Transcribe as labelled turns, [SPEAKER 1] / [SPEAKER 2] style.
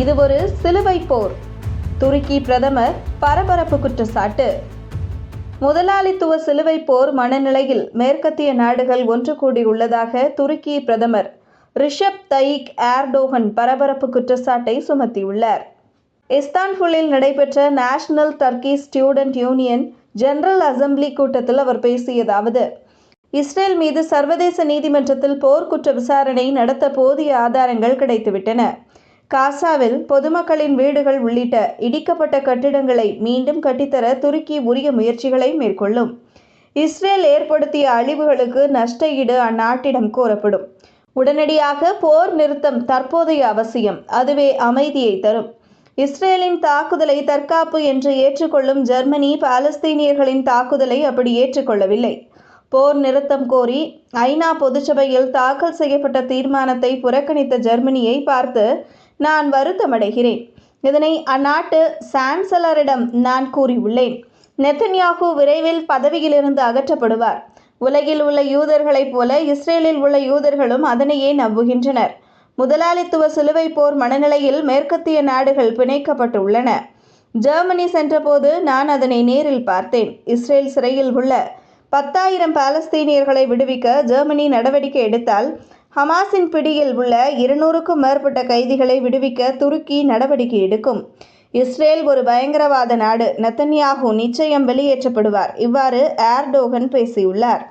[SPEAKER 1] இது ஒரு சிலுவை போர். துருக்கி பிரதமர் பரபரப்பு குற்றச்சாட்டு. முதலாளித்துவ சிலுவை போர் மனநிலையில் மேற்கத்திய நாடுகள் ஒன்று கூடியுள்ளதாக துருக்கி பிரதமர் ரிஷப் தைக் ஏர்டோகன் பரபரப்பு குற்றச்சாட்டை சுமத்தியுள்ளார். இஸ்தான்புல்லில் நடைபெற்ற national Turkey student union general assembly கூட்டத்தில் அவர் பேசியதாவது இஸ்ரேல் மீது சர்வதேச நீதிமன்றத்தில் போர்க்குற்ற விசாரணை நடத்த போதிய ஆதாரங்கள் கிடைத்துவிட்டன. காசாவில் பொதுமக்களின் வீடுகள் உள்ளிட்ட இடிக்கப்பட்ட கட்டிடங்களை மீண்டும் கட்டித்தர துருக்கி உரிய முயற்சிகளை மேற்கொள்ளும். இஸ்ரேல் ஏற்படுத்திய அழிவுகளுக்கு நஷ்ட ஈடு அந்நாட்டிடம் கோரப்படும். உடனடியாக போர் நிறுத்தம் தற்போதைய அவசியம் அதுவே அமைதியை தரும். இஸ்ரேலின் தாக்குதலை தற்காப்பு என்று ஏற்றுக்கொள்ளும் ஜெர்மனி பாலஸ்தீனியர்களின் தாக்குதலை அப்படி ஏற்றுக்கொள்ளவில்லை. போர் நிறுத்தம் கோரி ஐநா பொதுச்சபையில் தாக்கல் செய்யப்பட்ட தீர்மானத்தை புறக்கணித்த ஜெர்மனியை பார்த்து நான் வருத்தமடைகிறேன். இதனை அந்நாட்டு சான்சலரிடம் நான் கூறியுள்ளேன். நெத்தன்யாகு விரைவில் பதவியிலிருந்து அகற்றப்படுவார். உலகில் உள்ள யூதர்களைப் போல இஸ்ரேலில் உள்ள யூதர்களும் அதனையே நம்புகின்றனர். முதலாளித்துவ சிலுவை போர் மனநிலையில் மேற்கத்திய நாடுகள் பிணைக்கப்பட்டுள்ளன. ஜெர்மனி சென்றபோது நான் அதனை நேரில் பார்த்தேன். இஸ்ரேல் சிறையில் உள்ள பத்தாயிரம் பாலஸ்தீனியர்களை விடுவிக்க ஜெர்மனி நடவடிக்கை எடுத்தால் ஹமாஸின் பிடியில் உள்ள இருநூறுக்கும் மேற்பட்ட கைதிகளை விடுவிக்க துருக்கி நடவடிக்கை எடுக்கும். இஸ்ரேல் ஒரு பயங்கரவாத நாடு. நத்தன்யாகு நிச்சயம் வெளியேற்றப்படுவார். இவ்வாறு ஏர்டோகன் பேசியுள்ளார்.